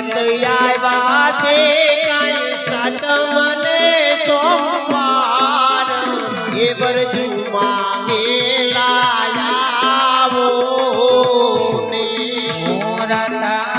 ભગત આવ્યા છે કાંઈ સાત મને સોમવાર એ વરજુ માંગેલા આવો ને મોરતા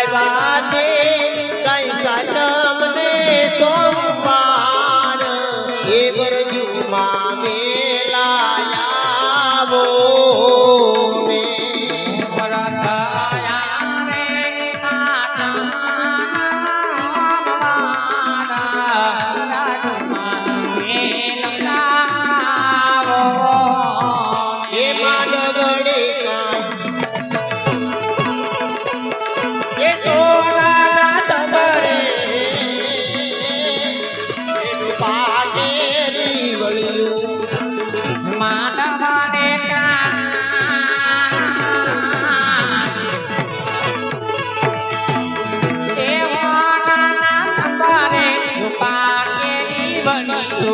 બનશો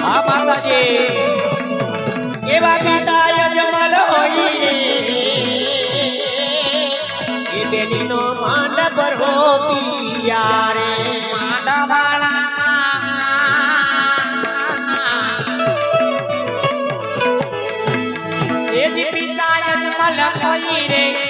હા માતાજી એવા કાંટા યજમલ હોય એ બેનીનો માંડ ભરવો પિયા રે માંડવાળા એ રે.